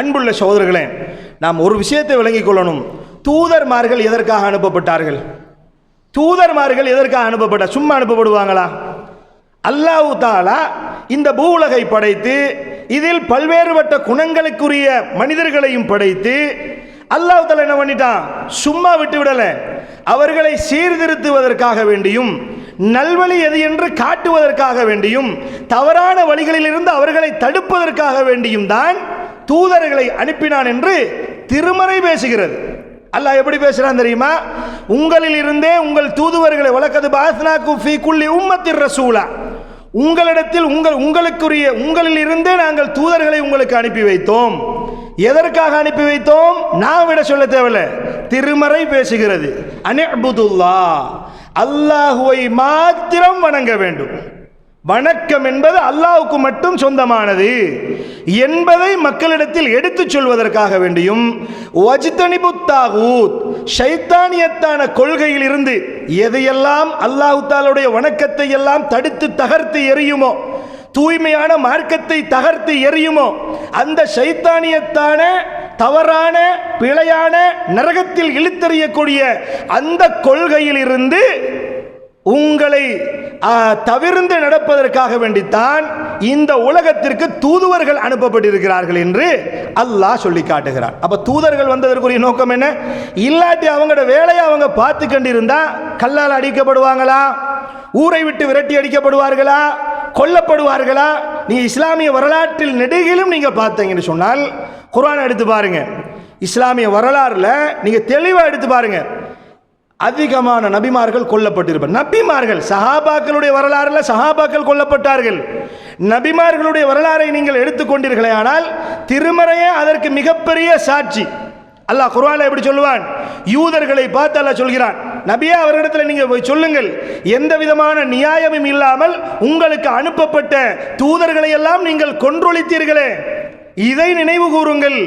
அன்புள்ள சகோதரர்களே நாம் ஒரு விஷயத்தை விளங்கிக் கொள்ளணும். தூதர்மார்கள் எதற்காக அனுப்பப்பட்டார்கள்? தூதர்மார்கள் எதற்காக அனுப்பப்பட்ட சும்மா அனுப்பப்படுவாங்களா? அல்லாஹு தாலா இந்த பூவுலகை படைத்து இதில் பல்வேறுபட்ட குணங்களுக்குரிய மனிதர்களையும் படைத்து அல்லாஹ் தாலா என்ன பண்ணிட்டான்? சும்மா விட்டுவிடல அவர்களை சீர்திருத்துவதற்காக வேண்டியும் நல்வழி எது என்று காட்டுவதற்காக வேண்டியும் தவறான வழிகளிலிருந்து அவர்களை தடுப்பதற்காக வேண்டியும் தான் தூதர்களை அனுப்பினான் என்று திருமறை பேசுகிறது. அல்லாஹ் எப்படி பேசுறான் தெரியுமா? உங்களில் இருந்தே உங்கள் தூதுவர்களை வழக்கது பாஸ்னாக்கு குஃபி குள்ளி உம்மத்திர் ரசூலா. உங்களிடத்தில் உங்கள் உங்களுக்குரிய உங்களில் இருந்தே நாங்கள் தூதர்களை உங்களுக்கு அனுப்பி வைத்தோம். எதற்காக அனுப்பி வைத்தோம்? நான் விட சொல்ல தேவையில்ல. திருமறை பேசுகிறது. அனிபுதுல்லா அல்லாஹுவை மாத்திரம் வணங்க வேண்டும். வணக்கம் என்பது அல்லாவுக்கு மட்டும் சொந்தமானது. என்பதை மக்களிடத்தில் எடுத்துச் சொல்வதற்காக வேண்டியும் வஜ்தனிபு தாகூத் ஷைத்தானியத்தான கொள்கையில் இருந்து எதையெல்லாம் அல்லாஹுத்தாலுடைய வணக்கத்தை எல்லாம் தடுத்து தகர்த்து எரியுமோ தூய்மையான மார்க்கத்தை தகர்த்து எரியுமோ அந்த சைத்தானியத்தான தவறான பிழையான நரகத்தில் இழுத்தெறியக்கூடிய அந்த கொள்கையில் இருந்து உங்களை தவிர்ந்து நடப்பதற்காக வேண்டித்தான் இந்த உலகத்திற்கு தூதுவர்கள் அனுப்பப்பட்டிருக்கிறார்கள் என்று அல்லாஹ் சொல்லி காட்டுகிறார் அப்ப தூதர்கள் வந்ததற்குரிய நோக்கம் என்ன? இல்லாட்டி அவங்களோட வேலையை அவங்க பார்த்து கண்டிருந்தா கல்லால் அடிக்கப்படுவாங்களா? ஊரை விட்டு விரட்டி அடிக்கப்படுவார்களா? கொல்லப்படுவார்களா? நீ இஸ்லாமிய வரலாற்றில் நெடுகிலும் நீங்க பார்த்தீங்கன்னு சொன்னால் குர்ஆன் எடுத்து பாருங்க. இஸ்லாமிய வரலாறுல நீங்க தெளிவா எடுத்து பாருங்க. அதிகமான நபிமார்கள் கொல்லப்பட்டிருப்பார் நபிமார்கள் சஹாபாக்களுடைய வரலாறுல சஹாபாக்கள் கொல்லப்பட்டார்கள். நபிமார்களுடைய வரலாறை நீங்கள் எடுத்துக்கொண்டீர்களே ஆனால் திருமறையே அதற்கு மிகப்பெரிய சாட்சி. அல்லாஹ் குர்ஆன்ல எப்படி சொல்லுவான்? யூதர்களை பார்த்து அல்லாஹ் சொல்கிறான் நபியா அவர்களிடத்தில் நீங்கள் போய் சொல்லுங்கள். எந்த விதமான நியாயமும் இல்லாமல் உங்களுக்கு அனுப்பப்பட்ட தூதர்களை எல்லாம் நீங்கள் கொன்றொழித்தீர்களே. இதை நினைவு கூறுங்கள்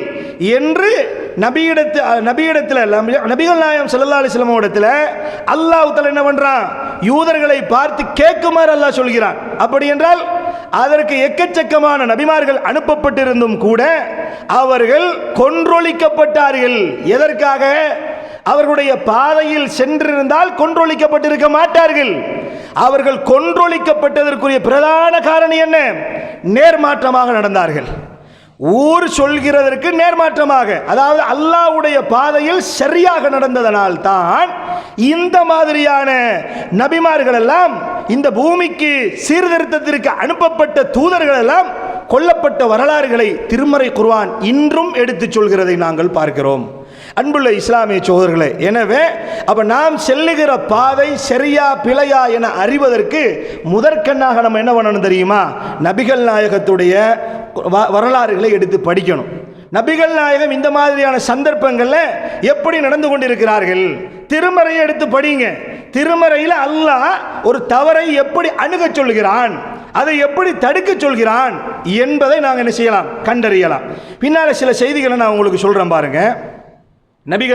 என்று நபியிடத்து நபியிடத்தில் நபிகள் நாயம் ஸல்லல்லாஹு அலைஹி வஸல்லம் இடத்துல அல்லாஹ் என்ன பண்ணுறான் யூதர்களை பார்த்து கேட்குமாறு அல்லாஹ் சொல்கிறான். அப்படி என்றால் அதற்கு எக்கச்சக்கமான நபிமார்கள் அனுப்பப்பட்டிருந்தும் கூட அவர்கள் கொன்றொழிக்கப்பட்டார்கள். எதற்காக? அவர்களுடைய பாதையில் சென்றிருந்தால் கொன்றொழிக்கப்பட்டிருக்க மாட்டார்கள். அவர்கள் கொன்றொழிக்கப்பட்டதற்குரிய பிரதான காரணம் என்ன? நேர்மாற்றமாக நடந்தார்கள். ஊர் சொல்கிறதற்கு நேர்மாற்றமாக அதாவது அல்லாஹ்வுடைய பாதையில் சரியாக நடந்ததனால் தான் இந்த மாதிரியான நபிமார்கள் எல்லாம் இந்த பூமிக்கு சீர்திருத்தத்திற்கு அனுப்பப்பட்ட தூதர்கள் எல்லாம் கொல்லப்பட்ட வரலாறுகளை திருமறை குர்வான் இன்றும் எடுத்துச் சொல்கிறதை நாங்கள் பார்க்கிறோம். அன்புள்ள இஸ்லாமிய சோதர்களே எனவே அப்ப நாம் செல்லுகிற பாதை சரியா பிழையா என அறிவதற்கு முதற்கண்ணாக நம்ம என்ன பண்ணணும் தெரியுமா? நபிகள் நாயகத்துடைய வரலாறுகளை எடுத்து படிக்கணும். நபிகள் நாயகம் இந்த மாதிரியான சந்தர்ப்பங்களில் எப்படி நடந்து கொண்டிருக்கிறார்கள்? திருமறையை எடுத்து படிங்க. திருமறையில் அல்லாஹ் ஒரு தவறை எப்படி அணுகச் சொல்கிறான்? அதை எப்படி தடுக்க சொல்கிறான்? என்பதை நாங்கள் என்ன செய்யலாம்? கண்டறியலாம். பின்னால் சில செய்திகளை நான் உங்களுக்கு சொல்கிறேன் பாருங்க. நபிகள்